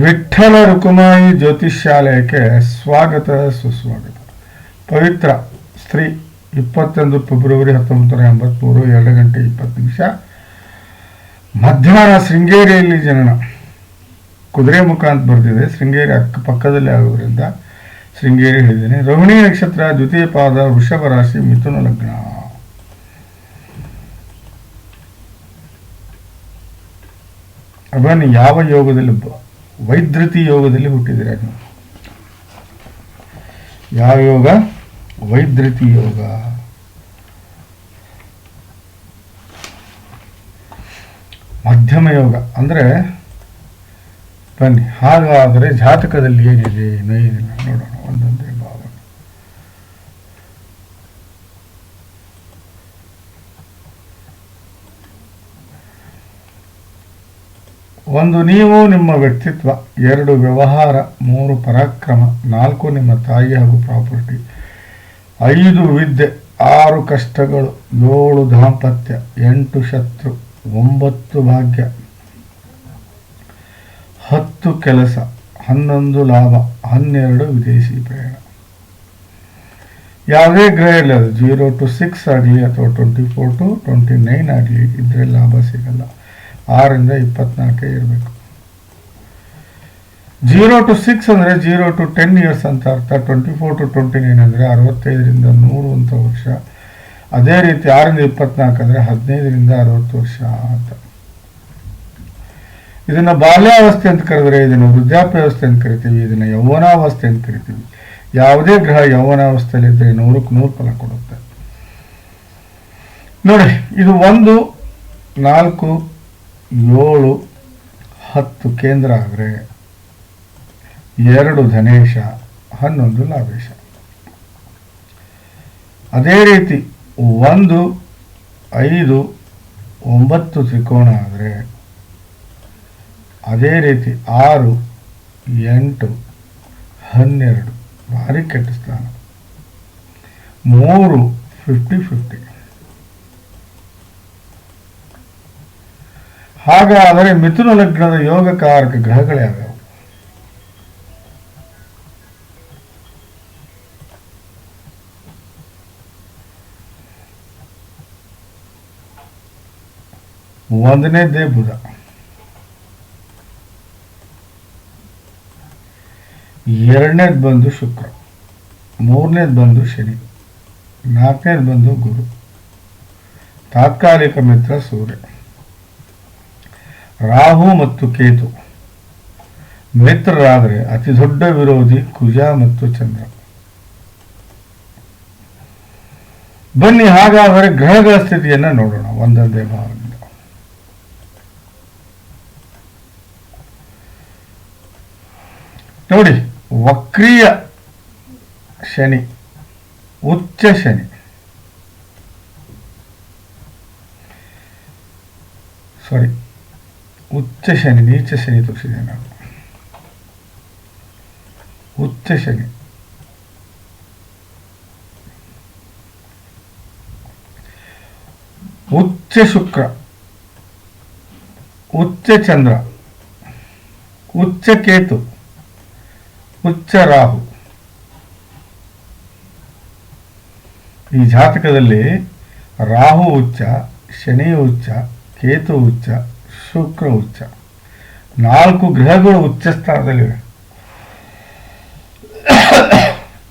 ವಿಠ್ಠಲ ರುಕುಮಾಯಿ ಜ್ಯೋತಿಷ್ಯಾಲಯಕ್ಕೆ ಸ್ವಾಗತ, ಸುಸ್ವಾಗತ. ಪವಿತ್ರ ಸ್ತ್ರೀ ಇಪ್ಪತ್ತೊಂದು ಫೆಬ್ರವರಿ ಹತ್ತೊಂಬತ್ತು ನೂರ ಎಂಬತ್ತ್ಮೂರು ಎರಡು ಗಂಟೆ ಇಪ್ಪತ್ತು ನಿಮಿಷ. ಮಧ್ಯಾಹ್ನ ಶೃಂಗೇರಿಯಲ್ಲಿ ಜನನ. ಕುದುರೆ ಮುಖ ಅಂತ ಬರ್ತಿದೆ ಶೃಂಗೇರಿ ಅಕ್ಕ ಪಕ್ಕದಲ್ಲಿ ಆಗೋದ್ರಿಂದ ಶೃಂಗೇರಿ ಹೇಳಿದ್ದೇನೆ. ರೋಹಿಣಿ ನಕ್ಷತ್ರ ದ್ವಿತೀಯ ಪಾದ, ವೃಷಭ ರಾಶಿ, ಮಿಥುನ ಲಗ್ನ. ಬನ್ನಿ ಯಾವ ಯೋಗದಲ್ಲಿ ವೈದ್ಯತಿ ಯೋಗದಲ್ಲಿ ಹುಟ್ಟಿದ್ದೀರಾ ನೀವು? ಯಾವ ಯೋಗ? ವೈದ್ರತಿ ಯೋಗ. ಮಧ್ಯಮ ಯೋಗ. ಅಂದರೆ ಬನ್ನಿ, ಹಾಗಾದರೆ ಜಾತಕದಲ್ಲಿ ಏನಿದೆ ಏನೋ ಏನಿಲ್ಲ, ನೋಡೋಣ, ಒಂದೊಂದೇ ಒಂದು ನೀವು ನಿಮ್ಮ ವ್ಯಕ್ತಿತ್ವ, ಎರಡು ವ್ಯವಹಾರ, ಮೂರು ಪರಾಕ್ರಮ, ನಾಲ್ಕು ನಿಮ್ಮ ತಾಯಿ ಹಾಗೂ ಪ್ರಾಪರ್ಟಿ, ಐದು ವಿದ್ಯೆ, ಆರು ಕಷ್ಟಗಳು, ಏಳು ದಾಂಪತ್ಯ, ಎಂಟು ಶತ್ರು, ಒಂಬತ್ತು ಭಾಗ್ಯ, ಹತ್ತು ಕೆಲಸ, ಹನ್ನೊಂದು ಲಾಭ, ಹನ್ನೆರಡು ವಿದೇಶಿ ಪ್ರಯಾಣ. ಯಾವುದೇ ಗ್ರಹ ಇಲ್ಲ ಜೀರೋ ಟು ಸಿಕ್ಸ್ ಆಗಲಿ ಅಥವಾ twenty four to twenty nine ಆಗಲಿ ಇದ್ರೆ ಲಾಭ ಸಿಗಲ್ಲ. ಆರರಿಂದ ಇಪ್ಪತ್ನಾಲ್ಕೇ ಇರಬೇಕು. ಜೀರೋ ಟು ಸಿಕ್ಸ್ ಅಂದರೆ ಜೀರೋ ಟು ಟೆನ್ ಇಯರ್ಸ್ ಅಂತ ಅರ್ಥ. Twenty four to twenty nine ಅಂದರೆ ಅರವತ್ತೈದರಿಂದ ನೂರು ಅಂತ ವರ್ಷ. ಅದೇ ರೀತಿ ಆರರಿಂದ ಇಪ್ಪತ್ನಾಲ್ಕು ಅಂದರೆ ಹದಿನೈದರಿಂದ ಅರವತ್ತು ವರ್ಷ ಅಂತ. ಇದನ್ನು ಬಾಲ್ಯಾವಸ್ಥೆ ಅಂತ ಕರೆದ್ರೆ ಇದನ್ನು ವೃದ್ಧಾಪ್ಯಾವಸ್ಥೆ ಅಂತ ಕರಿತೀವಿ. ಇದನ್ನು ಯೌವನಾವಸ್ಥೆ ಅಂತ ಕರಿತೀವಿ. ಯಾವುದೇ ಗ್ರಹ ಯೌವನಾವಸ್ಥೆಯಲ್ಲಿ ಇದ್ದರೆ ನೂರಕ್ಕೆ ನೂರು ಫಲ ಕೊಡುತ್ತೆ. ನೋಡಿ, ಇದು ಒಂದು, ನಾಲ್ಕು ಏಳು, ಹತ್ತು ಕೇಂದ್ರ ಆದರೆ ಎರಡು ಧನೇಶ, ಹನ್ನೊಂದು ಲಾಭೇಶ. ಅದೇ ರೀತಿ ಒಂದು, ಐದು, ಒಂಬತ್ತು ತ್ರಿಕೋಣ ಆದರೆ ಅದೇ ರೀತಿ ಆರು, ಎಂಟು, ಹನ್ನೆರಡು, ಭಾರಿ ಕೆಟ್ಟ ಸ್ಥಾನ. ಮೂರು ಫಿಫ್ಟಿ ಫಿಫ್ಟಿ ಹಾಗಾದರೆ ಮಿಥುನ ಲಗ್ನದ ಯೋಗಕಾರಕ ಗ್ರಹಗಳ್ಯಾವ್ಯಾವು ಒಂದನೇದೇ ಬುಧ. ಎರಡನೇದು ಬಂದು ಶುಕ್ರ, ಮೂರನೇದು ಬಂದು ಶನಿ, ನಾಲ್ಕನೇದು ಬಂದು ಗುರು, ತಾತ್ಕಾಲಿಕ ಮಿತ್ರ ಸೂರ್ಯ. ರಾಹು ಮತ್ತು ಕೇತು. ಮಿತ್ರರಾದರೆ ಅತಿ ದೊಡ್ಡ ವಿರೋಧಿ ಕುಜ ಮತ್ತು ಚಂದ್ರ. ಬನ್ನಿ ಹಾಗಾದರೆ ಗ್ರಹಗಳ ಸ್ಥಿತಿಯನ್ನ ನೋಡೋಣ. ಒಂದೊಂದೇ ಭಾವದಿಂದ ನೋಡಿ, ವಕ್ರೀಯ ಶನಿ, ಉಚ್ಚ ಶನಿ. ಸಾರಿ ಉಚ್ಚ ಶನಿ, ನೀಚ ಶನಿ ತೋರಿಸಿದೆ ನಾನು ಉಚ್ಚ ಶನಿ. ಉಚ್ಚ ಶುಕ್ರ, ಉಚ್ಚ ಚಂದ್ರ, ಉಚ್ಚ ಕೇತು, ಉಚ್ಚ ರಾಹು. ಈ ಜಾತಕದಲ್ಲಿ ರಾಹು ಉಚ್ಚ, ಶನಿ ಉಚ್ಚ, ಕೇತು ಉಚ್ಚ ಶುಕ್ರ ಉಚ್ಚ. ನಾಲ್ಕು ಗ್ರಹಗಳು ಉಚ್ಚ ಸ್ಥಾನದಲ್ಲಿವೆ.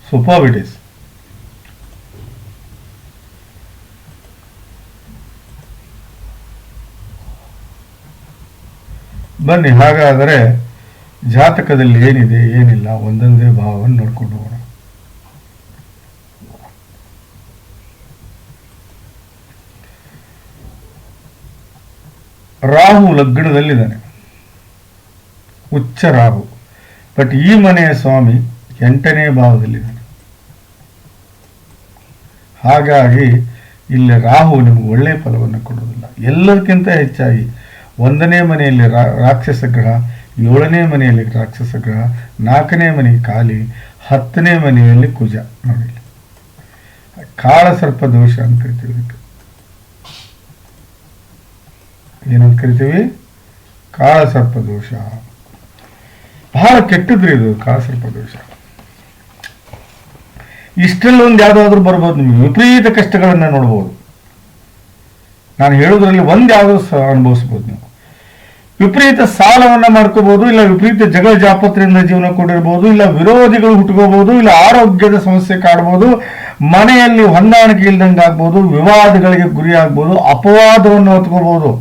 ಸೂಪರ್ ಇಟ್ ಬನ್ನಿ, ಹಾಗಾದರೆ ಜಾತಕದಲ್ಲಿ ಏನಿದೆ, ಏನಿಲ್ಲ, ಒಂದೊಂದೇ ಭಾವವನ್ನು ನೋಡ್ಕೊಂಡು ಹೋಗೋಣ. ರಾಹು ಲಗ್ನದಲ್ಲಿದ್ದಾನೆ. ಉಚ್ಚ ರಾಹು. ಬಟ್ ಈ ಮನೆಯ ಸ್ವಾಮಿ ಎಂಟನೇ ಭಾವದಲ್ಲಿದ್ದಾನೆ. ಹಾಗಾಗಿ ಇಲ್ಲಿ ರಾಹು ನಿಮಗೆ ಒಳ್ಳೆಯ ಫಲವನ್ನು ಕೊಡೋದಿಲ್ಲ ಎಲ್ಲದಕ್ಕಿಂತ ಹೆಚ್ಚಾಗಿ ಒಂದನೇ ಮನೆಯಲ್ಲಿ ರಾಕ್ಷಸ ಗ್ರಹ, ಏಳನೇ ಮನೆಯಲ್ಲಿ ರಾಕ್ಷಸ ಗ್ರಹ, ನಾಲ್ಕನೇ ಮನೆ ಕಾಲಿ ಹತ್ತನೇ ಮನೆಯಲ್ಲಿ ಕುಜ. ನೋಡಿ. ಕಾಳ ಸರ್ಪ ದೋಷ ಅಂತ ಕರಿತೀವಿ ಏನಂತ ಕರಿತೀವಿ ಕಾಳಸರ್ಪ ದೋಷ ಬಹಳ ಕೆಟ್ಟದ್ರಿ ಇದು ಕಾಳಸರ್ಪ ದೋಷ ಇಷ್ಟರಲ್ಲಿ ಒಂದು ಯಾವುದಾದ್ರೂ ಬರ್ಬೋದು ನಿಮಗೆ ವಿಪರೀತ ಕಷ್ಟಗಳನ್ನು ನೋಡ್ಬೋದು. ನಾನು ಹೇಳೋದ್ರಲ್ಲಿ ಒಂದು ಯಾವುದೋ ಅನುಭವಿಸ್ಬೋದು ನೀವು. ವಿಪರೀತ ಸಾಲವನ್ನ ಮಾಡ್ಕೋಬಹುದು ಇಲ್ಲ ವಿಪರೀತ ಜಗಳ ಜಾಪತ್ರೆಯಿಂದ ಜೀವನ ಕೊಡಿರ್ಬೋದು ಇಲ್ಲ ವಿರೋಧಿಗಳು ಹುಟ್ಕೋಬಹುದು ಇಲ್ಲ ಆರೋಗ್ಯದ ಸಮಸ್ಯೆ ಕಾಡ್ಬೋದು, ಮನೆಯಲ್ಲಿ ಹೊಂದಾಣಿಕೆ ಇಲ್ದಂಗೆ ಆಗ್ಬೋದು ವಿವಾದಗಳಿಗೆ ಗುರಿ ಆಗ್ಬೋದು ಅಪವಾದವನ್ನು ಹೊತ್ಕೋಬಹುದು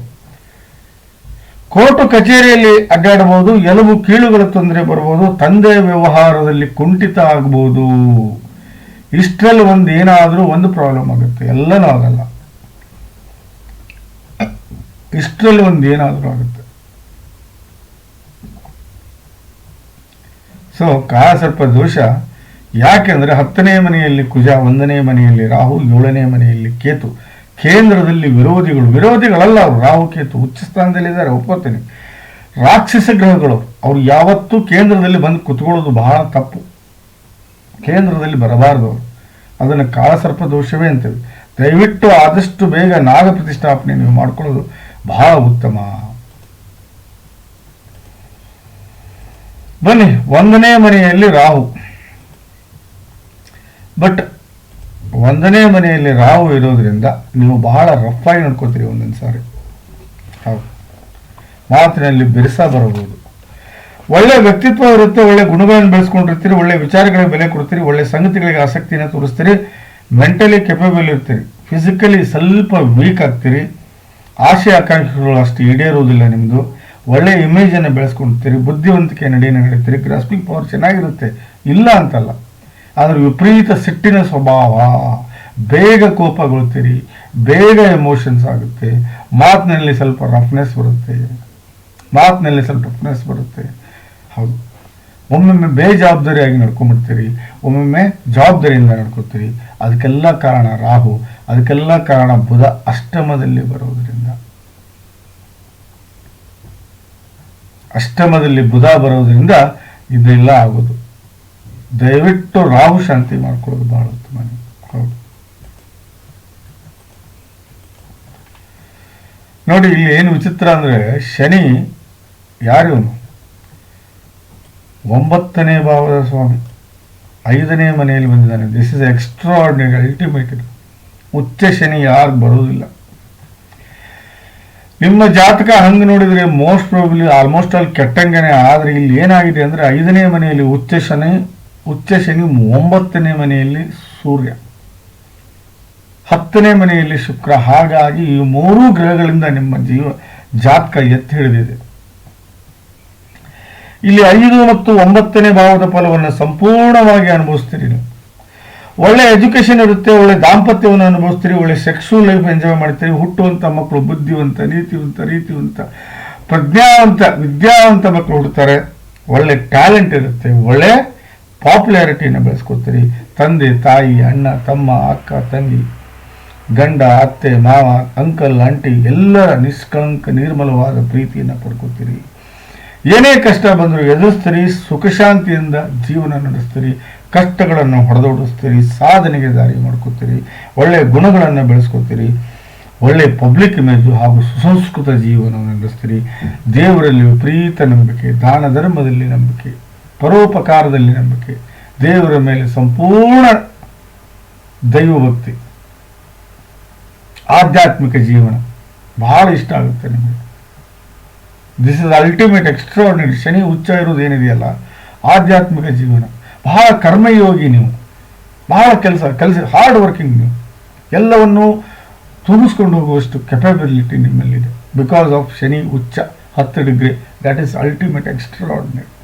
ಕೋರ್ಟು ಕಚೇರಿಯಲ್ಲಿ ಅಡ್ಡಾಡಬಹುದು, ಎಲುಬು ಕೀಳುಗಳ ತೊಂದರೆ ಬರ್ಬೋದು ತಂದೆ ವ್ಯವಹಾರದಲ್ಲಿ ಕುಂಠಿತ ಆಗ್ಬೋದು ಇಷ್ಟರಲ್ಲಿ ಒಂದು ಏನಾದರೂ ಒಂದು ಪ್ರಾಬ್ಲಮ್ ಆಗುತ್ತೆ. ಎಲ್ಲನೂ ಆಗಲ್ಲ. ಇಷ್ಟರಲ್ಲಿ ಒಂದು ಏನಾದರೂ ಆಗುತ್ತೆ. ಸೊ ಸ್ವಲ್ಪ ದೋಷ. ಯಾಕೆಂದ್ರೆ ಹತ್ತನೇ ಮನೆಯಲ್ಲಿ ಕುಜ, ಒಂದನೇ ಮನೆಯಲ್ಲಿ ರಾಹು, ಏಳನೇ ಮನೆಯಲ್ಲಿ ಕೇತು. ಕೇಂದ್ರದಲ್ಲಿ ವಿರೋಧಿಗಳು, ವಿರೋಧಿಗಳಲ್ಲ ಅವರು. ರಾಹು ಕೇತು ಉಚ್ಚ ಸ್ಥಾನದಲ್ಲಿದ್ದಾರೆ ಒಪ್ಪತ್ತೇನೆ ರಾಕ್ಷಸ ಗ್ರಹಗಳು, ಅವರು ಯಾವತ್ತೂ ಕೇಂದ್ರದಲ್ಲಿ ಬಂದು ಕುತ್ಕೊಳ್ಳೋದು ಬಹಳ ತಪ್ಪು. ಕೇಂದ್ರದಲ್ಲಿ ಬರಬಾರದು ಅವರು. ಅದನ್ನು ಕಾಳಸರ್ಪ ದೋಷವೇ ಅಂತೇವೆ. ದಯವಿಟ್ಟು ಆದಷ್ಟು ಬೇಗ ನಾಗ ಪ್ರತಿಷ್ಠಾಪನೆ ನೀವು ಮಾಡ್ಕೊಳ್ಳೋದು ಬಹಳ ಉತ್ತಮ. ಬನ್ನಿ, ಒಂದನೇ ಮನೆಯಲ್ಲಿ ರಾಹು. ಬಟ್ ಒಂದನೇ ಮನೆಯಲ್ಲಿ ರಾವು ಇರೋದ್ರಿಂದ ನೀವು ಬಹಳ ರಫ್ ಆಗಿ ನಡ್ಕೋತೀರಿ ಒಂದೊಂದು ಸಾರಿ. ಹೌದು. ಮಾತಿನಲ್ಲಿ ಬಿರುಸ ಬರಬಹುದು. ಒಳ್ಳೆ ವ್ಯಕ್ತಿತ್ವ ಇರುತ್ತೆ, ಒಳ್ಳೆ ಗುಣಗಳನ್ನು ಬೆಳೆಸ್ಕೊಂಡಿರ್ತೀರಿ, ಒಳ್ಳೆ ವಿಚಾರಗಳಿಗೆ ಬೆಲೆ ಕೊಡ್ತೀರಿ, ಒಳ್ಳೆ ಸಂಗತಿಗಳಿಗೆ ಆಸಕ್ತಿಯನ್ನು ತೋರಿಸ್ತೀರಿ ಮೆಂಟಲಿ ಕೆಪಬಲ್ ಇರ್ತೀರಿ ಫಿಸಿಕಲಿ ಸ್ವಲ್ಪ ವೀಕ್ ಆಗ್ತೀರಿ, ಆಶೆ ಆಕಾಂಕ್ಷೆಗಳು ಅಷ್ಟು ಈಡೇರುವುದಿಲ್ಲ ನಿಮ್ಮದು ಒಳ್ಳೆ ಇಮೇಜನ್ನು ಬೆಳೆಸ್ಕೊಂಡಿರ್ತೀರಿ ಬುದ್ಧಿವಂತಿಕೆ ನಡೆಯನ್ನು ನಡೀತೀರಿ ಗ್ರಾಸ್ಪಿಂಗ್ ಪವರ್ ಚೆನ್ನಾಗಿರುತ್ತೆ, ಇಲ್ಲ ಅಂತಲ್ಲ. ಆದರೆ ವಿಪರೀತ ಸಿಟ್ಟಿನ ಸ್ವಭಾವ, ಬೇಗ ಕೋಪಗೊಳ್ತೀರಿ ಬೇಗ ಎಮೋಷನ್ಸ್ ಆಗುತ್ತೆ, ಮಾತಿನಲ್ಲಿ ಸ್ವಲ್ಪ ರಫ್ನೆಸ್ ಬರುತ್ತೆ, ಮಾತಿನಲ್ಲಿ ಸ್ವಲ್ಪ ರಫ್ನೆಸ್ ಬರುತ್ತೆ. ಹೌದು. ಒಮ್ಮೊಮ್ಮೆ ಬೇಜವಾಬ್ದಾರಿಯಾಗಿ ನಡ್ಕೊಂಡ್ಬಿಡ್ತೀರಿ, ಒಮ್ಮೊಮ್ಮೆ ಜವಾಬ್ದಾರಿಯಿಂದ ನಡ್ಕೊತೀರಿ ಅದಕ್ಕೆಲ್ಲ ಕಾರಣ ರಾಹು, ಅದಕ್ಕೆಲ್ಲ ಕಾರಣ ಬುಧ ಅಷ್ಟಮದಲ್ಲಿ ಬರೋದ್ರಿಂದ. ಅಷ್ಟಮದಲ್ಲಿ ಬುಧ ಬರೋದ್ರಿಂದ ಇದೆಲ್ಲ ಆಗೋದು. ದಯವಿಟ್ಟು ರಾಹು ಶಾಂತಿ ಮಾಡ್ಕೊಳ್ಳೋದು ಬಹಳ ಉತ್ತಮ. ನೋಡಿ, ಇಲ್ಲಿ ಏನು ವಿಚಿತ್ರ ಅಂದ್ರೆ ಶನಿ ಯಾರು ಒಂಬತ್ತನೇ ಭಾವದ ಸ್ವಾಮಿ. ಐದನೇ ಮನೆಯಲ್ಲಿ ಬಂದಿದ್ದಾನೆ. ದಿಸ್ ಇಸ್ ಎಕ್ಸ್ಟ್ರಾರ್ಡಿನರಿ ಅಲ್ಟಿಮೇಟೆಡ್ ಉಚ್ಚ ಶನಿ ಯಾರು ಬರೋದಿಲ್ಲ. ನಿಮ್ಮ ಜಾತಕ ಹಂಗೆ ನೋಡಿದ್ರೆ ಮೋಸ್ಟ್ ಪ್ರಾಬಲಿ ಆಲ್ಮೋಸ್ಟ್ ಆಲ್ ಕೆಟ್ಟಂಗೆನೆ, ಆದ್ರೆ ಇಲ್ಲಿ ಏನಾಗಿದೆ ಅಂದ್ರೆ ಐದನೇ ಮನೆಯಲ್ಲಿ ಉಚ್ಚ ಶನಿ ಉಚ್ಚ ಶನಿ ಒಂಬತ್ತನೇ ಮನೆಯಲ್ಲಿ ಸೂರ್ಯ, ಹತ್ತನೇ ಮನೆಯಲ್ಲಿ ಶುಕ್ರ. ಹಾಗಾಗಿ ಈ ಮೂರೂ ಗ್ರಹಗಳಿಂದ ನಿಮ್ಮ ಜೀವ ಜಾತಕ ಎತ್ತಿ ಹಿಡಿದಿದೆ ಇಲ್ಲಿ ಐದು ಮತ್ತು ಒಂಬತ್ತನೇ ಭಾವದ ಫಲವನ್ನು ಸಂಪೂರ್ಣವಾಗಿ ಅನುಭವಿಸ್ತೀರಿ ನೀವು. ಒಳ್ಳೆ ಎಜುಕೇಶನ್ ಇರುತ್ತೆ, ಒಳ್ಳೆ ದಾಂಪತ್ಯವನ್ನು ಅನುಭವಿಸ್ತೀರಿ, ಒಳ್ಳೆ ಸೆಕ್ಸುವಲ್ ಲೈಫ್ ಎಂಜಾಯ್ ಮಾಡ್ತೀರಿ, ಹುಟ್ಟುವಂಥ ಮಕ್ಕಳು, ಬುದ್ಧಿವಂತ, ನೀತಿವಂತ, ರೀತಿವಂತ, ಪ್ರಜ್ಞಾವಂತ, ವಿದ್ಯಾವಂತ ಮಕ್ಕಳು ಹುಡ್ತಾರೆ. ಒಳ್ಳೆ ಟ್ಯಾಲೆಂಟ್ ಇರುತ್ತೆ, ಒಳ್ಳೆ ಪಾಪ್ಯುಲಾರಿಟಿನ ಬೆಳೆಸ್ಕೊತೀರಿ ತಂದೆ, ತಾಯಿ, ಅಣ್ಣ, ತಮ್ಮ, ಅಕ್ಕ, ತಂಗಿ, ಗಂಡ, ಅತ್ತೆ, ಮಾವ, ಅಂಕಲ್, ಆಂಟಿ, ಎಲ್ಲರ ನಿಷ್ಕಳಂಕ ನಿರ್ಮಲವಾದ ಪ್ರೀತಿಯನ್ನು ಪಡ್ಕೋತೀರಿ. ಏನೇ ಕಷ್ಟ ಬಂದರೂ ಎದುರಿಸ್ತೀರಿ ಸುಖಶಾಂತಿಯಿಂದ ಜೀವನ ನಡೆಸ್ತೀರಿ, ಕಷ್ಟಗಳನ್ನು ಹೊಡೆದೋಡಿಸ್ತೀರಿ, ಸಾಧನೆಗೆ ದಾರಿ ಮಾಡ್ಕೋತೀರಿ ಒಳ್ಳೆಯ ಗುಣಗಳನ್ನು ಬೆಳೆಸ್ಕೋತೀರಿ, ಒಳ್ಳೆ ಪಬ್ಲಿಕ್ ಇಮೇಜು ಹಾಗೂ ಸುಸಂಸ್ಕೃತ ಜೀವನವನ್ನು ನಡೆಸ್ತೀರಿ. ದೇವರಲ್ಲಿ ವಿಪರೀತ ನಂಬಿಕೆ, ದಾನ ಧರ್ಮದಲ್ಲಿ ನಂಬಿಕೆ. ಪರೋಪಕಾರದಲ್ಲಿ ನಂಬಿಕೆ ದೇವರ ಮೇಲೆ ಸಂಪೂರ್ಣ ದೈವಭಕ್ತಿ. ಆಧ್ಯಾತ್ಮಿಕ ಜೀವನ. ಬಹಳ ಇಷ್ಟ ಆಗುತ್ತೆ ನಿಮಗೆ. This is ultimate extraordinary Shani ಉಚ್ಚ ಇರೋದು ಏನಿದೆಯಲ್ಲ? ಆಧ್ಯಾತ್ಮಿಕ ಜೀವನ. ಬಹಳ ಕರ್ಮಯೋಗಿ ನೀವು. ಬಹಳ ಕೆಲಸ ಕೆಲಸ ಹಾರ್ಡ್ ವರ್ಕಿಂಗ್ ನೀವು. ಎಲ್ಲವನ್ನು ತುಂಬಿಸ್ಕೊಂಡು ಹೋಗುವಷ್ಟು ಕೆಪಬಿಲಿಟಿ ನಿಮ್ಮಲ್ಲಿದೆ. ಬಿಕಾಸ್ ಆಫ್ ಶನಿ ಉಚ್ಚ ಹತ್ತು degree that is ultimate extraordinary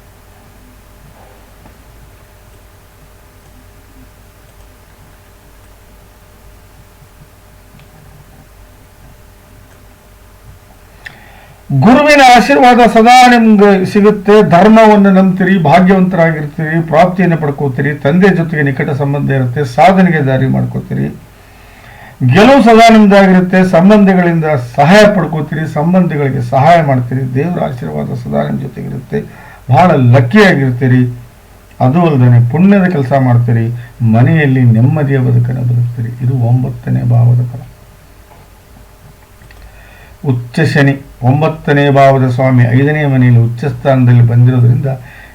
ಗುರುವಿನ ಆಶೀರ್ವಾದ ಸದಾ ನಿಮ್ಗೆ ಸಿಗುತ್ತೆ. ಧರ್ಮವನ್ನು ನಂಬ್ತೀರಿ, ಭಾಗ್ಯವಂತರಾಗಿರ್ತೀರಿ, ಪ್ರಾಪ್ತಿಯನ್ನು ಪಡ್ಕೋತೀರಿ, ತಂದೆ ಜೊತೆಗೆ ನಿಕಟ ಸಂಬಂಧ ಇರುತ್ತೆ, ಸಾಧನೆಗೆ ದಾರಿ ಮಾಡ್ಕೋತೀರಿ. ಗೆಲುವು ಸದಾ ನಿಮ್ದಾಗಿರುತ್ತೆ. ಸಂಬಂಧಿಗಳಿಂದ ಸಹಾಯ ಪಡ್ಕೋತೀರಿ, ಸಂಬಂಧಿಗಳಿಗೆ ಸಹಾಯ ಮಾಡ್ತೀರಿ. ದೇವರ ಆಶೀರ್ವಾದ ಸದಾ ನಿಮ್ಮ ಜೊತೆಗಿರುತ್ತೆ. ಬಹಳ ಲಕ್ಕಿಯಾಗಿರ್ತೀರಿ ಅದು ಅಲ್ಲದೆ ಪುಣ್ಯದ ಕೆಲಸ ಮಾಡ್ತೀರಿ. ಮನೆಯಲ್ಲಿ ನೆಮ್ಮದಿಯ ಬದುಕನ್ನು ಬದುಕ್ತೀರಿ. ಇದು ಒಂಬತ್ತನೇ ಭಾವದ ಫಲ. ಉಚ್ಚ ಶನಿ. ಒಂಬತ್ತನೇ ಭಾವದ ಸ್ವಾಮಿ ಐದನೇ ಮನೆಯಲ್ಲಿ ಉಚ್ಚ ಸ್ಥಾನದಲ್ಲಿ ಬಂದಿರೋದ್ರಿಂದ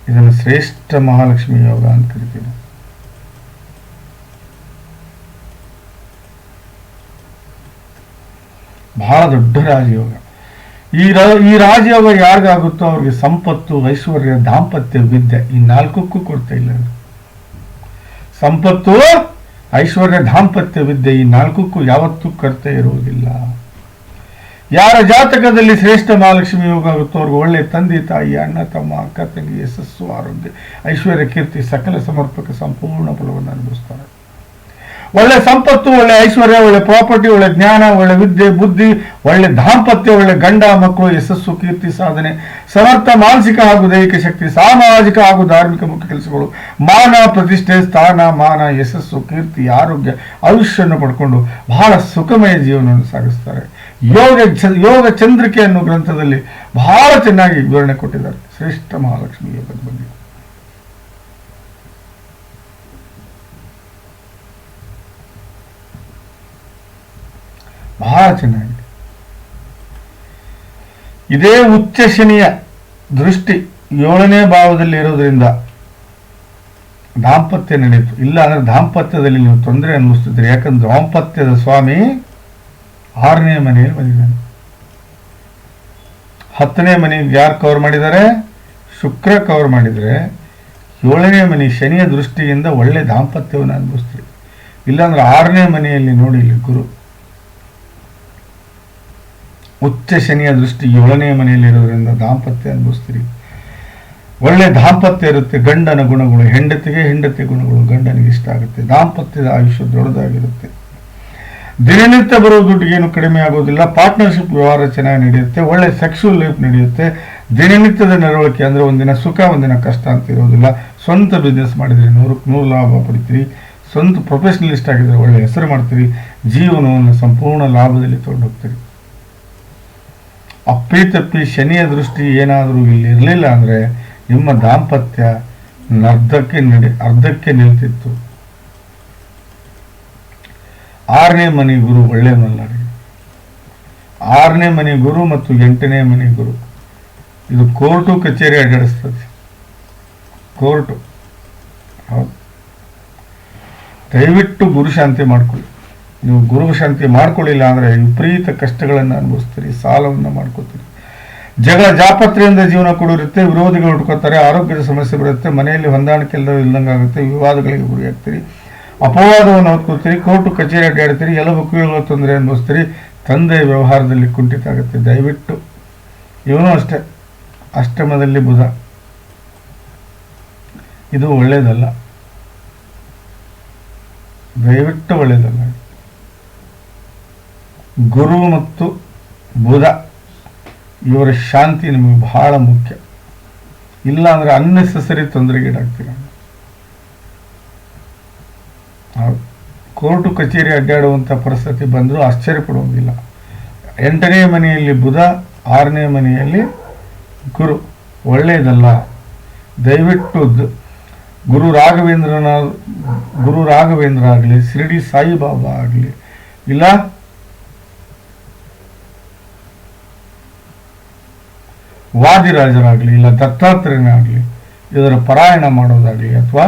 ಇದನ್ನು ಶ್ರೇಷ್ಠ ಮಹಾಲಕ್ಷ್ಮಿ ಯೋಗ ಅಂತ ಕರಿತೀವಿ. ಬಹಳ ದೊಡ್ಡ ರಾಜಯೋಗ. ಈ ರ, ಈ ರಾಜಯೋಗ ಯಾರಿಗಾಗುತ್ತೋ ಅವ್ರಿಗೆ ಸಂಪತ್ತು, ಐಶ್ವರ್ಯ, ದಾಂಪತ್ಯ, ವಿದ್ಯೆ ಈ ನಾಲ್ಕಕ್ಕೂ ಕೊಡ್ತಾ ಇಲ್ಲ ಸಂಪತ್ತು, ಐಶ್ವರ್ಯ, ದಾಂಪತ್ಯ, ವಿದ್ಯೆ ಈ ನಾಲ್ಕಕ್ಕೂ ಯಾವತ್ತೂ ಕರ್ತೆ ಇರುವುದಿಲ್ಲ. ಯಾರ ಜಾತಕದಲ್ಲಿ ಶ್ರೇಷ್ಠ ಮಹಾಲಕ್ಷ್ಮಿ ಯೋಗ ಆಗುತ್ತೋ ಅವ್ರಿಗೆ ಒಳ್ಳೆ ತಂದೆ, ತಾಯಿ, ಅಣ್ಣ, ತಮ್ಮ, ಅಕ್ಕ, ತಂಗಿ, ಯಶಸ್ಸು, ಆರೋಗ್ಯ, ಐಶ್ವರ್ಯ, ಕೀರ್ತಿ, ಸಕಲ ಸಮರ್ಪಕ ಸಂಪೂರ್ಣ ಫಲವನ್ನು ಅನುಭವಿಸ್ತಾರೆ. ಒಳ್ಳೆ ಸಂಪತ್ತು, ಒಳ್ಳೆ ಐಶ್ವರ್ಯ, ಒಳ್ಳೆ ಪ್ರಾಪರ್ಟಿ ಒಳ್ಳೆ ಜ್ಞಾನ, ಒಳ್ಳೆ ವಿದ್ಯೆ, ಬುದ್ಧಿ, ಒಳ್ಳೆ ದಾಂಪತ್ಯ, ಒಳ್ಳೆ ಗಂಡ ಮಕ್ಕಳು, ಯಶಸ್ಸು, ಕೀರ್ತಿ, ಸಾಧನೆ, ಸಮರ್ಥ, ಮಾನಸಿಕ ಹಾಗೂ ದೈಹಿಕ ಶಕ್ತಿ, ಸಾಮಾಜಿಕ ಹಾಗೂ ಧಾರ್ಮಿಕ ಮುಖ್ಯ ಕೆಲಸಗಳು, ಮಾನ, ಪ್ರತಿಷ್ಠೆ, ಸ್ಥಾನ, ಮಾನ, ಯಶಸ್ಸು, ಕೀರ್ತಿ, ಆರೋಗ್ಯ, ಆಯುಷ್ಯನ್ನು ಪಡ್ಕೊಂಡು ಬಹಳ ಸುಖಮಯ ಜೀವನವನ್ನು ಸಾಗಿಸ್ತಾರೆ. ಯೋಗ ಯೋಗ ಚಂದ್ರಿಕೆ ಅನ್ನೋ ಗ್ರಂಥದಲ್ಲಿ ಬಹಳ ಚೆನ್ನಾಗಿ ವಿವರಣೆ ಕೊಟ್ಟಿದ್ದಾರೆ. ಶ್ರೇಷ್ಠ ಮಹಾಲಕ್ಷ್ಮಿ ಯೋಗದ ಬಗ್ಗೆ. ಬಹಳ ಚೆನ್ನಾಗಿದೆ. ಇದೇ ಉಚ್ಚ ಶನಿಯ ದೃಷ್ಟಿ ಏಳನೇ ಭಾವದಲ್ಲಿ ಇರೋದ್ರಿಂದ ದಾಂಪತ್ಯ ನಡೆಯಿತು ಇಲ್ಲ ಅಂದ್ರೆ ದಾಂಪತ್ಯದಲ್ಲಿ ನೀವು ತೊಂದರೆ ಅನ್ನಿಸ್ತಿದ್ರಿ ಯಾಕಂದ್ರೆ ದಾಂಪತ್ಯದ ಸ್ವಾಮಿ ಆರನೇ ಮನೆಯಲ್ಲಿ ಬಂದಿದ್ದಾನೆ. ಹತ್ತನೇ ಮನೆಗೆ ಯಾರು ಕವರ್ ಮಾಡಿದ್ದಾರೆ? ಶುಕ್ರ ಕವರ್ ಮಾಡಿದರೆ ಏಳನೇ ಮನೆ ಶನಿಯ ದೃಷ್ಟಿಯಿಂದ ಒಳ್ಳೆ ದಾಂಪತ್ಯವನ್ನು ಅನುಭವಿಸ್ತೀರಿ. ಇಲ್ಲಾಂದ್ರೆ ಆರನೇ ಮನೆಯಲ್ಲಿ ನೋಡಿ ಇಲ್ಲಿ ಗುರು. ಉಚ್ಚ ಶನಿಯ ದೃಷ್ಟಿ ಏಳನೇ ಮನೆಯಲ್ಲಿ ಇರೋದ್ರಿಂದ ದಾಂಪತ್ಯ ಅನುಭವಿಸ್ತೀರಿ. ಒಳ್ಳೆ ದಾಂಪತ್ಯ ಇರುತ್ತೆ, ಗಂಡನ ಗುಣಗಳು, ಹೆಂಡತಿಗೆ ಹೆಂಡತಿ ಗುಣಗಳು, ಗಂಡನಿಗೆ ಇಷ್ಟ ಆಗುತ್ತೆ, ದಾಂಪತ್ಯದ ಆಯುಷ್ಯ ದೊಡ್ಡದಾಗಿರುತ್ತೆ. ದಿನನಿತ್ಯ ಬರೋ ದುಡ್ಡಿಗೆ ಏನು ಕಡಿಮೆ ಆಗೋದಿಲ್ಲ, ಪಾರ್ಟ್ನರ್ಶಿಪ್ ವ್ಯವಹಾರ ಚೆನ್ನಾಗಿ ನಡೆಯುತ್ತೆ, ಒಳ್ಳೆ ಸೆಕ್ಸುವಲ್ ಲೈಫ್ ನಡೆಯುತ್ತೆ, ದಿನನಿತ್ಯದ ನಡವಳಿಕೆ ಅಂದರೆ ಒಂದಿನ ಸುಖ, ಒಂದಿನ ಕಷ್ಟ ಅಂತ ಇರೋದಿಲ್ಲ. ಸ್ವಂತ ಬಿಸ್ನೆಸ್ ಮಾಡಿದರೆ ನೂರಕ್ಕೆ ನೂರು ಲಾಭ ಪಡಿತೀರಿ, ಸ್ವಂತ ಪ್ರೊಫೆಷನಲಿಸ್ಟ್ ಆಗಿದ್ರೆ ಒಳ್ಳೆ ಹೆಸರು ಮಾಡ್ತೀರಿ, ಜೀವನವನ್ನು ಸಂಪೂರ್ಣ ಲಾಭದಲ್ಲಿ ತೊಗೊಂಡು ಅಪ್ಪಿ ತಪ್ಪಿ ಶನಿಯ ದೃಷ್ಟಿ ಏನಾದರೂ ಇಲ್ಲಿ ಇರಲಿಲ್ಲ ಅಂದರೆ ನಿಮ್ಮ ದಾಂಪತ್ಯ ಅರ್ಧಕ್ಕೆ ನಡೆ, ಅರ್ಧಕ್ಕೆ ನಿಲ್ತಿತ್ತು. ಆರನೇ ಮನೆ ಗುರು ಒಳ್ಳೆ ಮಲ್ಲಾರಿ. ಆರನೇ ಮನೆ ಗುರು ಮತ್ತು ಎಂಟನೇ ಮನೆ ಗುರು. ಇದು ಕೋರ್ಟು ಕಚೇರಿ ಅಡ್ಡಾಡಿಸ್ತದೆ ಕೋರ್ಟು. ಹೌದು. ದಯವಿಟ್ಟು ಗುರುಶಾಂತಿ ಮಾಡ್ಕೊಳ್ಳಿ. ನೀವು ಗುರು ಶಾಂತಿ ಮಾಡ್ಕೊಳ್ಳಿಲ್ಲ ಅಂದರೆ ವಿಪರೀತ ಕಷ್ಟಗಳನ್ನು ಅನುಭವಿಸ್ತೀರಿ, ಸಾಲವನ್ನು ಮಾಡ್ಕೋತೀರಿ. ಜಗಳ ಜಾಪತ್ರೆಯಿಂದ ಜೀವನ ಕೊಡಿರುತ್ತೆ, ವಿರೋಧಿಗಳು ಹುಡ್ಕೋತಾರೆ, ಆರೋಗ್ಯದ ಸಮಸ್ಯೆ ಬರುತ್ತೆ, ಮನೆಯಲ್ಲಿ ಹೊಂದಾಣಿಕೆ ಎಲ್ಲ ಇಲ್ದಂಗೆ ಆಗುತ್ತೆ, ವಿವಾದಗಳಿಗೆ ಗುರಿಯಾಗ್ತೀರಿ. ಅಪವಾದವನ್ನು ಹೊತ್ಕೋತೀರಿ, ಕೋರ್ಟು ಕಚೇರಿ ಅಡ್ಡಾಡ್ತೀರಿ, ಎಲ್ಲ ವಕೀಲಗಳ ತೊಂದರೆ ಅನುಭವಿಸ್ತೀರಿ, ತಂದೆ ವ್ಯವಹಾರದಲ್ಲಿ ಕುಂಠಿತ ಆಗುತ್ತೆ. ದಯವಿಟ್ಟು, ಇವನು ಅಷ್ಟೇ, ಅಷ್ಟಮದಲ್ಲಿ ಬುಧ. ಇದು ಒಳ್ಳೆಯದಲ್ಲ ದಯವಿಟ್ಟು ಒಳ್ಳೆಯದಲ್ಲ ಗುರು ಮತ್ತು ಬುಧ, ಇವರ ಶಾಂತಿ ನಿಮಗೆ ಬಹಳ ಮುಖ್ಯ. ಇಲ್ಲ ಅಂದ್ರೆ ಅನ್ನೆಸೆಸರಿ ತೊಂದರೆಗೀಡಾಗ್ತೀರ ಕೋರ್ಟ್ ಕಚೇರಿ ಅಡ್ಡಾಡುವಂಥ ಪರಿಸ್ಥಿತಿ ಬಂದರೂ ಆಶ್ಚರ್ಯ ಪಡುವಂಗಿಲ್ಲ ಎಂಟನೇ ಮನೆಯಲ್ಲಿ ಬುಧ, ಆರನೇ ಮನೆಯಲ್ಲಿ ಗುರು. ಒಳ್ಳೆಯದಲ್ಲ. ದಯವಿಟ್ಟು ಗುರು ರಾಘವೇಂದ್ರನ, ಗುರು ರಾಘವೇಂದ್ರ ಆಗಲಿ, ಶಿರಡಿ ಸಾಯಿಬಾಬಾ ಆಗಲಿ, ಇಲ್ಲ ವಾದಿರಾಜರಾಗಲಿ ಇಲ್ಲ ದತ್ತಾತ್ರೇಯನಾಗಲಿ ಇದರ ಪಾರಾಯಣ ಮಾಡೋದಾಗಲಿ ಅಥವಾ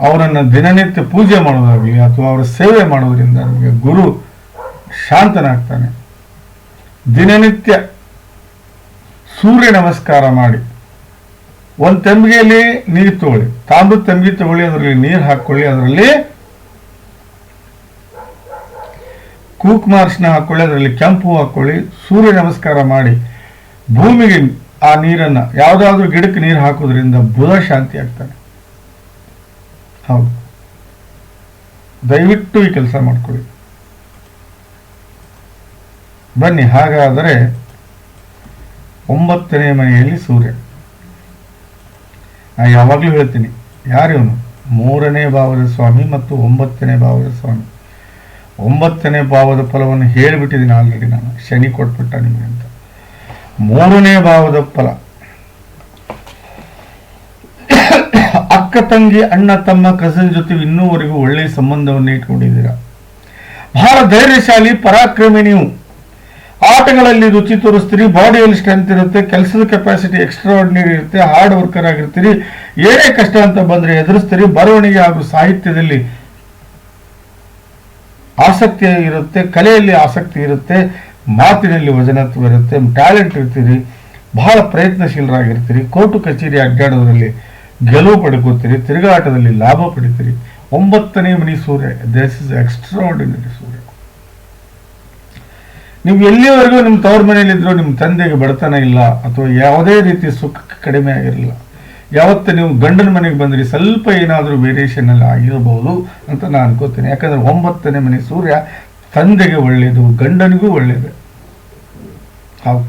ಅವರನ್ನು ದಿನನಿತ್ಯ ಪೂಜೆ ಮಾಡೋದಾಗಲಿ ಅಥವಾ ಅವರ ಸೇವೆ ಮಾಡೋದರಿಂದ ನಮಗೆ ಗುರು ಶಾಂತನಾಗ್ತಾನೆ. ದಿನನಿತ್ಯ ಸೂರ್ಯ ನಮಸ್ಕಾರ ಮಾಡಿ. ಒಂದು ತೆಂಬಿಗೆಯಲ್ಲಿ ನೀರು ತಗೊಳ್ಳಿ. ತಾಮ್ರದ ತೆಂಬಿಗೆ ತಗೊಳ್ಳಿ, ಅದರಲ್ಲಿ ನೀರು ಹಾಕ್ಕೊಳ್ಳಿ ಅದರಲ್ಲಿ ಕೂಕ್ಮಾರ್ಸ್ನ ಹಾಕೊಳ್ಳಿ, ಅದರಲ್ಲಿ ಕೆಂಪು ಹಾಕೊಳ್ಳಿ, ಸೂರ್ಯ ನಮಸ್ಕಾರ ಮಾಡಿ. ಭೂಮಿಗೆ ಆ ನೀರನ್ನು ಯಾವುದಾದ್ರೂ ಗಿಡಕ್ಕೆ ನೀರು ಹಾಕೋದ್ರಿಂದ ಬುಧ ಶಾಂತಿ ಆಗ್ತಾನೆ. ಹೌದು. ದಯವಿಟ್ಟು ಈ ಕೆಲಸ ಮಾಡ್ಕೊಳ್ಳಿ. ಬನ್ನಿ, ಹಾಗಾದರೆ ಒಂಬತ್ತನೇ ಮನೆಯಲ್ಲಿ ಸೂರ್ಯ. ನಾ ಯಾವಾಗಲೂ ಹೇಳ್ತೀನಿ ಯಾರಿವನು ಮೂರನೇ ಭಾವದ ಸ್ವಾಮಿ ಮತ್ತು ಒಂಬತ್ತನೇ ಭಾವದ ಸ್ವಾಮಿ. ಒಂಬತ್ತನೇ ಭಾವದ ಫಲವನ್ನು ಹೇಳಿಬಿಟ್ಟಿದ್ದೀನಿ ಆಲ್ರೆಡಿ ನಾನು. ಶನಿ ಕೊಟ್ಬಿಟ್ಟ ನಿಮಗೆ ಅಂತ. ಮೂರನೇ ಭಾವದ ಫಲ. ಅಕ್ಕ ತಂಗಿ ಅಣ್ಣ ತಮ್ಮ ಕಸನ್ ಜೊತೆ ಇನ್ನೂವರೆಗೂ ಒಳ್ಳೆಯ ಸಂಬಂಧವನ್ನು ಇಟ್ಕೊಂಡಿದ್ದೀರಾ? ಬಹಳ ಧೈರ್ಯಶಾಲಿ, ಪರಾಕ್ರಮಿ ನೀವು. ಆಟಗಳಲ್ಲಿ ರುಚಿ ತೋರಿಸ್ತೀರಿ, ಬಾಡಿಯಲ್ಲಿ ಸ್ಟ್ರೆಂತ್ ಇರುತ್ತೆ, ಕೆಲಸದ ಕೆಪಾಸಿಟಿ ಎಕ್ಸ್ಟ್ರಾ ಆರ್ಡಿನರಿ ಇರುತ್ತೆ ಹಾರ್ಡ್ ವರ್ಕರ್ ಆಗಿರ್ತೀರಿ, ಏನೇ ಕಷ್ಟ ಅಂತ ಬಂದ್ರೆ ಎದುರಿಸ್ತೀರಿ ಬರವಣಿಗೆ ಹಾಗೂ ಸಾಹಿತ್ಯದಲ್ಲಿ ಆಸಕ್ತಿ ಇರುತ್ತೆ, ಕಲೆಯಲ್ಲಿ ಆಸಕ್ತಿ ಇರುತ್ತೆ ಮಾತಿನಲ್ಲಿ ವಜನತ್ವ ಇರುತ್ತೆ ಟ್ಯಾಲೆಂಟ್ ಇರ್ತೀರಿ, ಬಹಳ ಪ್ರಯತ್ನಶೀಲರಾಗಿರ್ತೀರಿ ಕೋರ್ಟು ಕಚೇರಿ ಅಡ್ಡಾಡೋದ್ರಲ್ಲಿ ಗೆಲುವು ಪಡ್ಕೋತೀರಿ, ತಿರುಗಾಟದಲ್ಲಿ ಲಾಭ ಪಡಿತೀರಿ. ಒಂಬತ್ತನೇ ಮನಿ Surya this is extraordinary Surya. ನೀವು ಎಲ್ಲಿವರೆಗೂ ನಿಮ್ಮ ತವ್ರ ಮನೆಯಲ್ಲಿದ್ದರೂ ನಿಮ್ಮ ತಂದೆಗೆ ಬಡತನ ಇಲ್ಲ, ಅಥವಾ ಯಾವುದೇ ರೀತಿ ಸುಖ ಕಡಿಮೆ ಆಗಿರಲಿಲ್ಲ ಯಾವತ್ತು ನೀವು ಗಂಡನ ಮನೆಗೆ ಬಂದ್ರಿ, ಸ್ವಲ್ಪ ಏನಾದರೂ ವೇರಿಯೇಷನ್ ಅಲ್ಲಿ ಆಗಿರಬಹುದು ಅಂತ ನಾನು ಅನ್ಕೋತೀನಿ. ಯಾಕಂದ್ರೆ ಒಂಬತ್ತನೇ ಮನೆ ಸೂರ್ಯ ತಂದೆಗೆ ಒಳ್ಳೆಯದು, ಗಂಡನಿಗೂ ಒಳ್ಳೆಯದು. ಹೌದು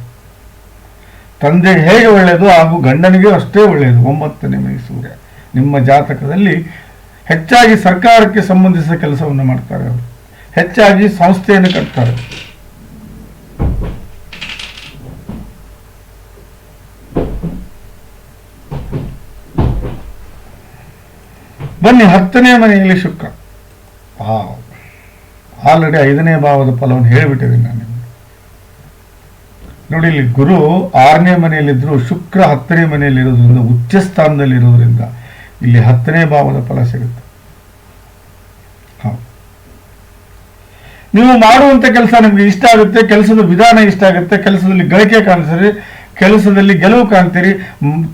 ತಂದೆ ಹೇಗೆ ಒಳ್ಳೆಯದು, ಹಾಗೂ ಗಂಡನಿಗೆ ಅಷ್ಟೇ ಒಳ್ಳೆಯದು. ಒಂಬತ್ತನೇ ಮೈ ಸೂರ್ಯ ನಿಮ್ಮ ಜಾತಕದಲ್ಲಿ ಹೆಚ್ಚಾಗಿ ಸರ್ಕಾರಕ್ಕೆ ಸಂಬಂಧಿಸಿದ ಕೆಲಸವನ್ನು ಮಾಡ್ತಾರೆ ಅವರು. ಹೆಚ್ಚಾಗಿ ಸಂಸ್ಥೆಯನ್ನು ಕಟ್ತಾರೆ. ಬನ್ನಿ, ಹತ್ತನೇ ಮನೆಯಲ್ಲಿ ಶುಕ್ರ. ಆಲ್ರೆಡಿ ಐದನೇ ಭಾವದ ಫಲವನ್ನು ಹೇಳಿಬಿಟ್ಟಿದ್ದೀನಿ ನಾನು. ನೋಡಿ, ಇಲ್ಲಿ ಗುರು ಆರನೇ ಮನೆಯಲ್ಲಿದ್ರು ಶುಕ್ರ ಹತ್ತನೇ ಮನೆಯಲ್ಲಿರೋದ್ರಿಂದ ಉಚ್ಚ ಸ್ಥಾನದಲ್ಲಿ ಇರೋದ್ರಿಂದ ಇಲ್ಲಿ ಹತ್ತನೇ ಭಾವದ ಫಲ ಸಿಗುತ್ತೆ. ನೀವು ಮಾಡುವಂತ ಕೆಲಸ ನಿಮ್ಗೆ ಇಷ್ಟ ಆಗುತ್ತೆ, ಕೆಲಸದ ವಿಧಾನ ಇಷ್ಟ ಆಗುತ್ತೆ, ಕೆಲಸದಲ್ಲಿ ಗಳಿಕೆ ಕಾಣಿಸ್ರಿ ಕೆಲಸದಲ್ಲಿ ಗೆಲುವು ಕಾಣ್ತೀರಿ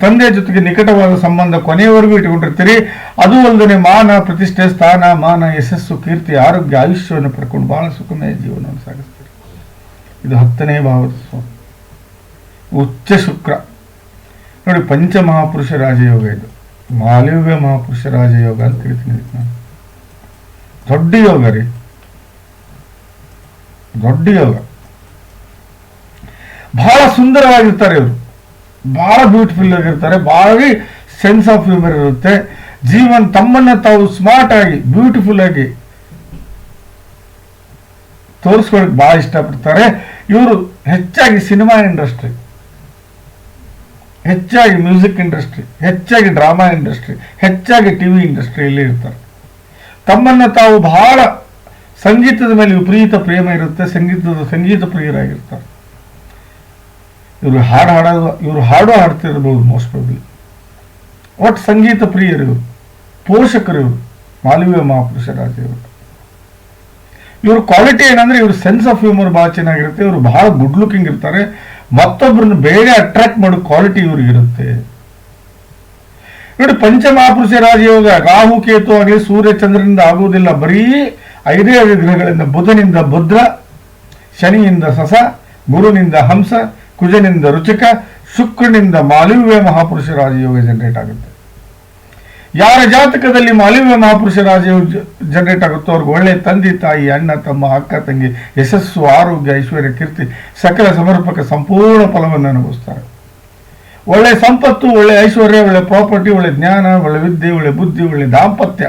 ತಂದೆ ಜೊತೆಗೆ ನಿಕಟವಾದ ಸಂಬಂಧ ಕೊನೆಯವರೆಗೂ ಇಟ್ಟುಕೊಂಡಿರ್ತೀರಿ. ಅದು ಅಲ್ಲದೆ ಮಾನ, ಪ್ರತಿಷ್ಠೆ, ಸ್ಥಾನ, ಮಾನ, ಯಶಸ್ಸು, ಕೀರ್ತಿ, ಆರೋಗ್ಯ, ಆಯುಷ್ಯವನ್ನು ಪಡ್ಕೊಂಡು ಬಹಳ ಸುಖಮಯ ಜೀವನವನ್ನು ಸಾಗಿಸ್ತೀರಿ. ಇದು ಹತ್ತನೇ ಭಾವದ ಸ್ವಾಮಿ ಉಚ್ಚ ಶುಕ್ರ. ನೋಡಿ, ಪಂಚಮಹಾಪುರುಷ ರಾಜಯೋಗ ಇದು. ಮಾಲವ್ಯ ಮಹಾಪುರುಷ ರಾಜಯೋಗ ಅಂತ ತಿಳಿತೀನಿ ನಾನು. ದೊಡ್ಡ ಯೋಗ ರೀ. ದೊಡ್ಡ ಯೋಗ. ಸುಂದರವಾಗಿರ್ತಾರೆ ಇವರು. ಬಹಳ ಬ್ಯೂಟಿಫುಲ್ ಆಗಿರ್ತಾರೆ ಬಹಳ ಸೆನ್ಸ್ ಆಫ್ ಹ್ಯೂಮರ್ ಇರುತ್ತೆ. ಜೀವನ್ ತಮ್ಮನ್ನ ತಾವು ಸ್ಮಾರ್ಟ್ ಆಗಿ ಬ್ಯೂಟಿಫುಲ್ ಆಗಿ ತೋರಿಸ್ಕೊಳಕ್ ಬಹಳ ಇಷ್ಟಪಡ್ತಾರೆ. ಇವರು ಹೆಚ್ಚಾಗಿ ಸಿನಿಮಾ ಇಂಡಸ್ಟ್ರಿ ಹೆಚ್ಚಾಗಿ ಮ್ಯೂಸಿಕ್ ಇಂಡಸ್ಟ್ರಿ ಹೆಚ್ಚಾಗಿ ಡ್ರಾಮಾ ಇಂಡಸ್ಟ್ರಿ ಹೆಚ್ಚಾಗಿ ಟಿವಿ ಇಂಡಸ್ಟ್ರಿಯಲ್ಲಿ ಇರ್ತಾರೆ. ತಮ್ಮನ್ನ ತಾವು ಬಹಳ ಸಂಗೀತದ ಮೇಲೆ ವಿಪರೀತ ಪ್ರೇಮ ಇರುತ್ತೆ, ಸಂಗೀತದ, ಸಂಗೀತ ಪ್ರಿಯರಾಗಿರ್ತಾರೆ. ಇವರು ಹಾಡು ಹಾಡೋದು ಇವರು ಹಾಡು ಹಾಡ್ತಿರ್ಬೋದು ಮೋಸ್ಟ್ ಪ್ರಾಬ್ಲಿ ಒಟ್ಟು ಸಂಗೀತ ಪ್ರಿಯರು ಪೋಷಕರು ಇವರು, ಮಾಲವೀಯ ಮಹಾಪುರುಷರಾಜ ಇವ್ರ. ಕ್ವಾಲಿಟಿ ಏನಂದ್ರೆ ಇವ್ರ ಸೆನ್ಸ್ ಆಫ್ ಹ್ಯೂಮರ್ ಬಹಳ ಚೆನ್ನಾಗಿರುತ್ತೆ, ಇವರು ಬಹಳ ಗುಡ್ ಲುಕಿಂಗ್ ಇರ್ತಾರೆ ಮತ್ತೊಬ್ಬರನ್ನ ಬೇಗ ಅಟ್ರಾಕ್ಟ್ ಮಾಡೋ ಕ್ವಾಲಿಟಿ ಇವ್ರಿಗಿರುತ್ತೆ ನೋಡಿ ಪಂಚಮಹಾಪುರುಷ ರಾಜಯೋಗ ರಾಹು, ಕೇತು, ಆಗಲಿ, ಸೂರ್ಯ, ಚಂದ್ರನಿಂದ ಆಗುವುದಿಲ್ಲ, ಬರೀ ಐದೇ ಐದು ಗ್ರಹಗಳಿಂದ ಬುಧನಿಂದ ಭದ್ರ, ಶನಿಯಿಂದ ಸಸ, ಗುರುನಿಂದ ಹಂಸ ಕುಜನಿಂದ ರುಚಿಕ, ಶುಕ್ರನಿಂದ ಮಾಲಿವ್ಯ ಮಹಾಪುರುಷ ರಾಜಯೋಗ ಜನರೇಟ್ ಆಗುತ್ತೆ. ಯಾರ ಜಾತಕದಲ್ಲಿ ಮಾಲಿವ್ಯ ಮಹಾಪುರುಷ ರಾಜಯೋಗ ಜನರೇಟ್ ಆಗುತ್ತೋ ಅವ್ರಿಗೆ ಒಳ್ಳೆ ತಂದೆ, ತಾಯಿ, ಅಣ್ಣ, ತಮ್ಮ, ಅಕ್ಕ, ತಂಗಿ, ಯಶಸ್ಸು, ಆರೋಗ್ಯ, ಐಶ್ವರ್ಯ, ಕೀರ್ತಿ, ಸಕಲ ಸಮರ್ಪಕ ಸಂಪೂರ್ಣ ಫಲವನ್ನು ಅನುಭವಿಸ್ತಾರೆ. ಒಳ್ಳೆ ಸಂಪತ್ತು, ಒಳ್ಳೆ ಐಶ್ವರ್ಯ, ಒಳ್ಳೆ ಪ್ರಾಪರ್ಟಿ ಒಳ್ಳೆ ಜ್ಞಾನ, ಒಳ್ಳೆ ವಿದ್ಯೆ, ಒಳ್ಳೆ ಬುದ್ಧಿ, ಒಳ್ಳೆ ದಾಂಪತ್ಯ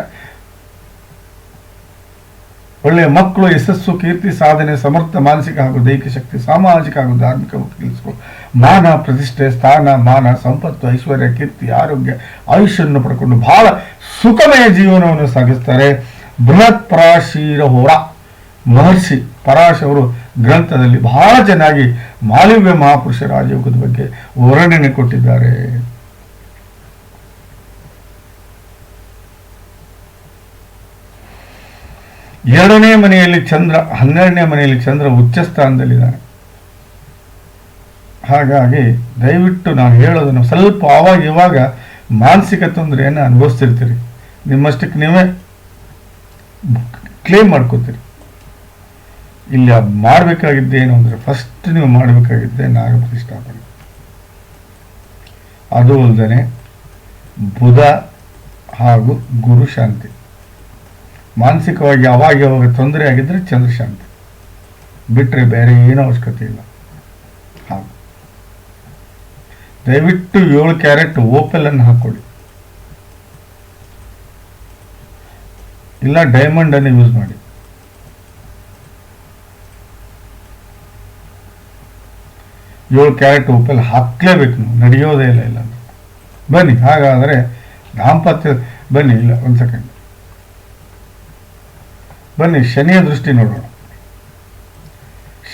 ಒಳ್ಳೆ ಮಕ್ಕಳು, ಯಶಸ್ಸು, ಕೀರ್ತಿ, ಸಾಧನೆ, ಸಮರ್ಥ, ಮಾನಸಿಕ ಹಾಗೂ ದೈಹಿಕ ಶಕ್ತಿ, ಸಾಮಾಜಿಕ ಹಾಗೂ ಧಾರ್ಮಿಕ ಕೆಲಸಗಳು ಮಾನ, ಪ್ರತಿಷ್ಠೆ, ಸ್ಥಾನ, ಮಾನ, ಸಂಪತ್ತು, ಐಶ್ವರ್ಯ, ಕೀರ್ತಿ, ಆರೋಗ್ಯ ಆಯುಷ್ಯನ್ನು ಪಡ್ಕೊಂಡು ಬಹಳ ಸುಖಮಯ ಜೀವನವನ್ನು ಸಾಗಿಸ್ತಾರೆ ಬೃಹತ್ ಪರಾಶೀರ ಹೋರ. ಮಹರ್ಷಿ ಪರಾಶ್ ಅವರು ಗ್ರಂಥದಲ್ಲಿ ಬಹಳ ಚೆನ್ನಾಗಿ ಮಾಲವ್ಯ ಮಹಾಪುರುಷ ರಾಜಯೋಗದ ಬಗ್ಗೆ ವರ್ಣನೆ ಕೊಟ್ಟಿದ್ದಾರೆ. ಎರಡನೇ ಮನೆಯಲ್ಲಿ ಚಂದ್ರ, ಹನ್ನೆರಡನೇ ಮನೆಯಲ್ಲಿ ಚಂದ್ರ ಉಚ್ಚ ಸ್ಥಾನದಲ್ಲಿದ್ದಾನೆ. ಹಾಗಾಗಿ ದಯವಿಟ್ಟು ನಾವು ಹೇಳೋದನ್ನು ಸ್ವಲ್ಪ ಆವಾಗ ಇವಾಗ ಮಾನಸಿಕ ತೊಂದರೆಯನ್ನು ಅನುಭವಿಸ್ತಿರ್ತೀರಿ. ನಿಮ್ಮಷ್ಟಕ್ಕೆ ನೀವೇ ಕ್ಲೇಮ್ ಮಾಡ್ಕೋತೀರಿ. ಇಲ್ಲಿ ಮಾಡಬೇಕಾಗಿದ್ದೇನು ಅಂದರೆ ಫಸ್ಟ್ ನೀವು ಮಾಡಬೇಕಾಗಿದ್ದೆ ನಾಗ ಪ್ರತಿಷ್ಠಾಪನೆ ಅದು ಅಲ್ಲದೆ ಬುಧ ಹಾಗೂ ಗುರು ಶಾಂತಿ. ಮಾನಸಿಕವಾಗಿ ಅವಾಗ ಯಾವಾಗ ತೊಂದರೆ ಆಗಿದ್ರೆ ಚಂದ್ರಶಾಂತಿ ಬಿಟ್ಟರೆ ಬೇರೆ ಏನೂ ಅವಶ್ಯಕತೆ ಇಲ್ಲ. ದಯವಿಟ್ಟು ಏಳು ಕ್ಯಾರೆಟ್ ಓಪೆಲ್ ಅನ್ನು ಹಾಕೊಳ್ಳಿ ಇಲ್ಲ ಡೈಮಂಡ್ ಅನ್ನು ಯೂಸ್ ಮಾಡಿ. ಏಳು ಕ್ಯಾರೆಟ್ ಓಪೆಲ್ ಹಾಕ್ಲೇಬೇಕು ನೀವು. ನಡೆಯೋದೇ ಇಲ್ಲ ಇಲ್ಲ ಬನ್ನಿ, ಹಾಗಾದರೆ ದಾಂಪತ್ಯ, ಬನ್ನಿ, ಇಲ್ಲ, ಒಂದು ಸೆಕೆಂಡ್ ಬನ್ನಿ, ಶನಿಯ ದೃಷ್ಟಿ ನೋಡೋಣ.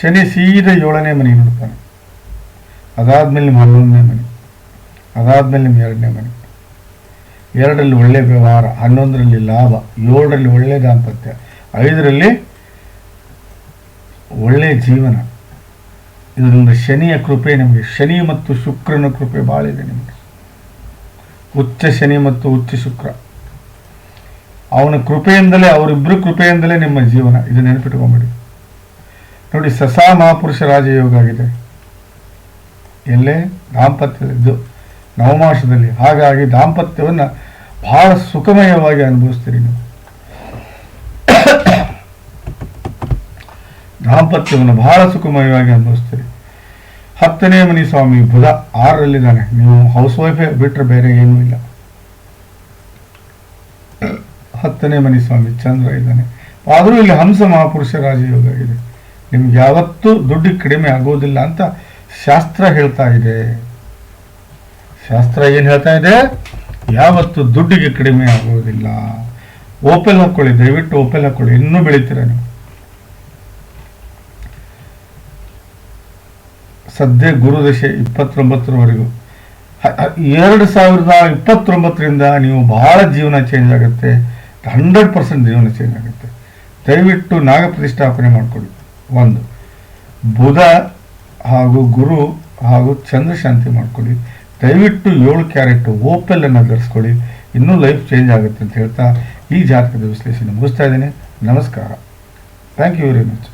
ಶನಿ ಸೀದಾ ಏಳನೇ ಮನೆ ನೋಡ್ತಾನೆ. ಅದಾದ್ಮೇಲೆ ನಿಮ್ಮ ಹನ್ನೊಂದನೇ ಮನೆ, ಅದಾದ್ಮೇಲೆ ನಿಮ್ಮ ಎರಡನೇ ಮನೆ. ಎರಡರಲ್ಲಿ ಒಳ್ಳೆ ವ್ಯವಹಾರ, ಹನ್ನೊಂದರಲ್ಲಿ ಲಾಭ, ಏಳರಲ್ಲಿ ಒಳ್ಳೆ ದಾಂಪತ್ಯ, ಐದರಲ್ಲಿ ಒಳ್ಳೆ ಜೀವನ. ಇದರಿಂದ ಶನಿಯ ಕೃಪೆ ನಿಮಗೆ, ಶನಿ ಮತ್ತು ಶುಕ್ರನ ಕೃಪೆ ಭಾಳ ಇದೆ ನಿಮಗೆ. ಉಚ್ಚ ಶನಿ ಮತ್ತು ಉಚ್ಚ ಶುಕ್ರ. ಅವನ ಕೃಪೆಯಿಂದಲೇ ಅವರಿಬ್ಬರು ಕೃಪೆಯಿಂದಲೇ ನಿಮ್ಮ ಜೀವನ. ಇದು ನೆನಪಿಟ್ಕೊಂಬಿಡಿ. ನೋಡಿ, ಸಸಾ ಮಹಾಪುರುಷ ರಾಜಯೋಗ ಆಗಿದೆ. ಎಲ್ಲೇ? ದಾಂಪತ್ಯದ್ದು ನವಮಾಸದಲ್ಲಿ ಹಾಗಾಗಿ ದಾಂಪತ್ಯವನ್ನು ಬಹಳ ಸುಖಮಯವಾಗಿ ಅನುಭವಿಸ್ತೀರಿ ನೀವು. ದಾಂಪತ್ಯವನ್ನು ಬಹಳ ಸುಖಮಯವಾಗಿ ಅನುಭವಿಸ್ತೀರಿ. ಹತ್ತನೇ ಮನಿ ಸ್ವಾಮಿ ಬುಧ ಆರರಲ್ಲಿದ್ದಾನೆ. ನೀವು ಹೌಸ್ ವೈಫೇ ಬಿಟ್ಟರೆ ಬೇರೆ ಏನೂ ಇಲ್ಲ. ಹತ್ತನೇ ಮನಿ ಸ್ವಾಮಿ ಚಂದ್ರ ಇದ್ದಾನೆ. ಆದರೂ ಇಲ್ಲಿ ಹಂಸ ಮಹಾಪುರುಷ ರಾಜಯೋಗ ಇದೆ. ನಿಮ್ಗೆ ಯಾವತ್ತೂ ದುಡ್ಡು ಕಡಿಮೆ ಆಗೋದಿಲ್ಲ ಅಂತ ಶಾಸ್ತ್ರ ಹೇಳ್ತಾ ಇದೆ. ಶಾಸ್ತ್ರ ಏನು ಹೇಳ್ತಾ ಇದೆ? ಯಾವತ್ತು ದುಡ್ಡಿಗೆ ಕಡಿಮೆ ಆಗೋದಿಲ್ಲ ಓಪೆಲ್ ಹಾಕೊಳ್ಳಿ, ದಯವಿಟ್ಟು ಓಪೆಲ್ ಹಾಕೊಳ್ಳಿ. ಇನ್ನೂ ಬೆಳಿತೀರ ನೀವು? ಸದ್ಯ ಗುರುದಶೆ ಇಪ್ಪತ್ತೊಂಬತ್ತರವರೆಗೂ. ಎರಡು ಸಾವಿರದ ಇಪ್ಪತ್ತೊಂಬತ್ತರಿಂದ ನೀವು ಬಹಳ ಜೀವನ ಚೇಂಜ್ ಆಗುತ್ತೆ. ಹಂಡ್ರೆಡ್ ಪರ್ಸೆಂಟ್ ಜೀವನ ಚೇಂಜ್ ಆಗುತ್ತೆ. ದಯವಿಟ್ಟು ನಾಗ ಪ್ರತಿಷ್ಠಾಪನೆ ಮಾಡಿಕೊಡಿ ಒಂದು, ಬುಧ ಹಾಗೂ ಗುರು ಹಾಗೂ ಚಂದ್ರ ಶಾಂತಿ ಮಾಡ್ಕೊಳ್ಳಿ. ದಯವಿಟ್ಟು ಏಳು ಕ್ಯಾರೆಟ್ ಓಪೆಲ್ಲನ್ನು ಧರಿಸ್ಕೊಳ್ಳಿ. ಇನ್ನೂ ಲೈಫ್ ಚೇಂಜ್ ಆಗುತ್ತೆ ಅಂತ ಹೇಳ್ತಾ ಈ ಜಾತಕದ ವಿಶ್ಲೇಷಣೆ ಮುಗಿಸ್ತಾ ಇದ್ದೇನೆ. ನಮಸ್ಕಾರ. Thank you very much